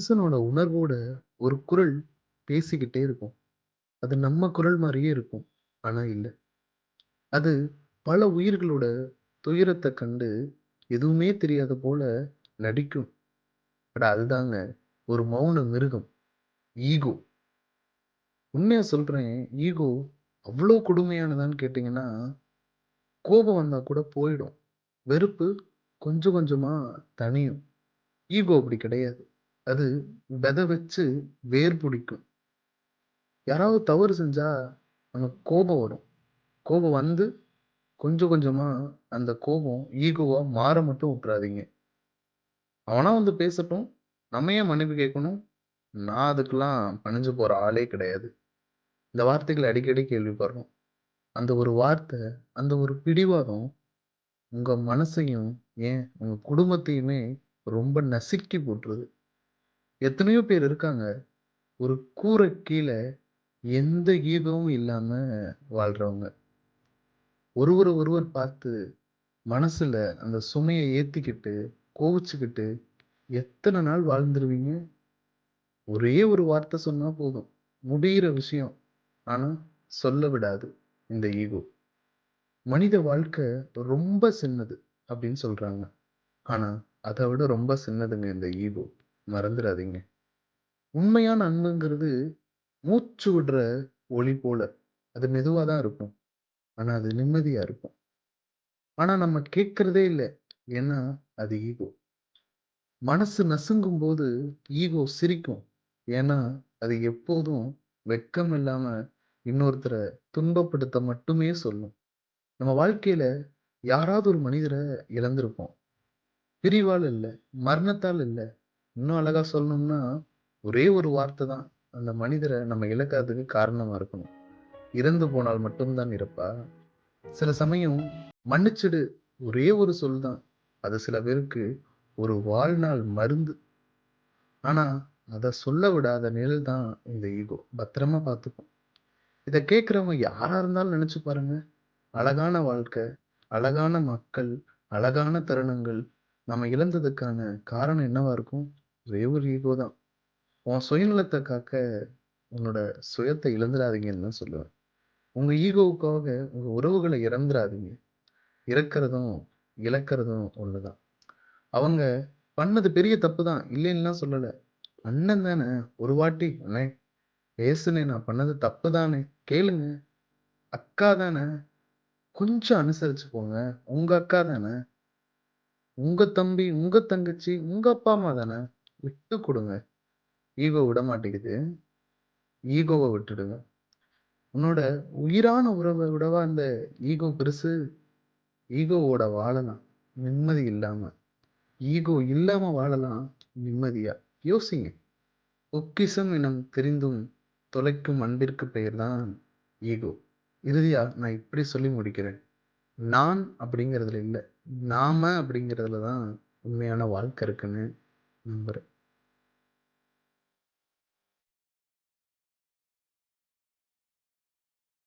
மனுஷனோட உணர்வோட ஒரு குரல் பேசிக்கிட்டே இருக்கும். அது நம்ம குரல் மாதிரியே இருக்கும். ஆனா இல்லை அது பல உயிர்களோட துயரத்தை கண்டு எதுவுமே தெரியாத போல நடிக்கும். பட் அதுதாங்க ஒரு மௌன மிருகம். ஈகோ. உண்மையா சொல்றேன். ஈகோ அவ்வளோ கொடுமையானதான்னு கேட்டிங்கன்னா கோபம் வந்தால் கூட போயிடும். வெறுப்பு கொஞ்சம் கொஞ்சமாக தணியும். ஈகோ அப்படி கிடையாது. அது விதை வச்சு வேர் பிடிக்கும். யாராவது தவறு செஞ்சா அங்க கோபம் வரும். கோபம் வந்து கொஞ்சம் கொஞ்சமா அந்த கோபம் ஈகோவா மாற மட்டும் விட்டுறாதீங்க. அவனா வந்து பேசட்டும். நம்ம ஏன் மன்னிப்பு கேட்கணும்? நான் அதுக்கெல்லாம் பணிஞ்சு போற ஆளே கிடையாது. இந்த வார்த்தைகளை அடிக்கடி கேள்விப்படுறோம். அந்த ஒரு வார்த்தை, அந்த ஒரு பிடிவாதம் உங்க மனசையும், ஏன் உங்க குடும்பத்தையுமே ரொம்ப நசுக்கி போட்டுருது. எத்தனையோ பேர் இருக்காங்க. ஒரு கூரை கீழ எந்த ஈகமும் இல்லாம வாழ்றவங்க. ஒருவர ஒருவர் பார்த்து மனசுல அந்த சுமைய ஏத்திக்கிட்டு, கோவிச்சுக்கிட்டு எத்தன நாள் வாழ்ந்துருவீங்க? ஒரே ஒரு வார்த்தை சொன்னா போதும். முடியிற விஷயம். ஆனா சொல்ல விடாது இந்த ஈகோ. மனித வாழ்க்கை ரொம்ப சின்னது அப்படின்னு சொல்றாங்க. ஆனா அத விட ரொம்ப சின்னதுங்க இந்த ஈகோ. மறந்துடாதீங்க உண்மையான அன்புங்கிறது மூச்சு விடுற ஒளி போல. அது மெதுவாக தான் இருக்கும். ஆனால் அது நிம்மதியாக இருக்கும். ஆனால் நம்ம கேட்கறதே இல்லை ஏன்னா அது ஈகோ. மனசு நசுங்கும்போது ஈகோ சிரிக்கும். ஏன்னா அது எப்போதும் வெட்கம் இல்லாம இன்னொருத்தரை துன்பப்படுத்த மட்டுமே சொல்லும். நம்ம வாழ்க்கையில யாராவது ஒரு மனிதரை இழந்திருப்போம். பிரிவால் இல்லை மரணத்தால் இல்லை இன்னும் அழகா சொல்லணும்னா, ஒரே ஒரு வார்த்தை தான் அந்த மனிதரை நம்ம இழக்காததுக்கு காரணமா இருக்கணும். இறந்து போனால் மட்டும்தான் இருப்பா சில சமயம் மன்னிச்சிடு ஒரே ஒரு சொல் தான். அது சில பேருக்கு ஒரு வாழ்நாள் மருந்து. ஆனா அதை சொல்ல விடாத நிழல் தான் இந்த ஈகோ. பத்திரமா பார்த்துக்கும். இதை கேட்குறவங்க யாரா இருந்தாலும் நினைச்சு பாருங்க. அழகான வாழ்க்கை, அழகான மக்கள், அழகான தருணங்கள் நம்ம இழந்ததுக்கான காரணம் என்னவா இருக்கும்? ஒரே ஒரு ஈகோ தான். உன் சுயநலத்தை காக்க உன்னோட சுயத்தை இழந்துடாதீங்கன்னு தான் சொல்லுவேன். உங்க ஈகோவுக்காக உங்க உறவுகளை இறந்துடாதீங்க இறக்கிறதும், இழக்கிறதும் ஒண்ணுதான். அவங்க பண்ணது பெரிய தப்பு தான். இல்லைன்னா சொல்லல. அண்ணன் தானே ஒரு வாட்டி அண்ணே பேசுனே நான் பண்ணது தப்பு தானே கேளுங்க. அக்கா தானே கொஞ்சம் அனுசரிச்சு போங்க. உங்க அக்கா தானே. உங்க தம்பி, உங்க தங்கச்சி, உங்க அப்பா, அம்மா தானே. விட்டு குடுங்க. ஈகோ விட மாட்டேங்குது. ஈகோவ விட்டுடுங்க. உன்னோட உயிரான உறவ விடவா இந்த ஈகோ பெருசு? ஈகோவோட வாழலாம். நிம்மதி இல்லாம. ஈகோ இல்லாம வாழலாம் நிம்மதியா. யோசிங்க. பொக்கிஷம் இனம் தெரிந்தும் தொலைக்கும் அன்பிற்கு பெயர் தான் ஈகோ. இறுதியா நான் இப்படி சொல்லி முடிக்கிறேன். நான் அப்படிங்கிறதுல இல்லை. நாம அப்படிங்கிறதுல தான் உண்மையான வாழ்க்கை இருக்குன்னு நம்புகிறேன்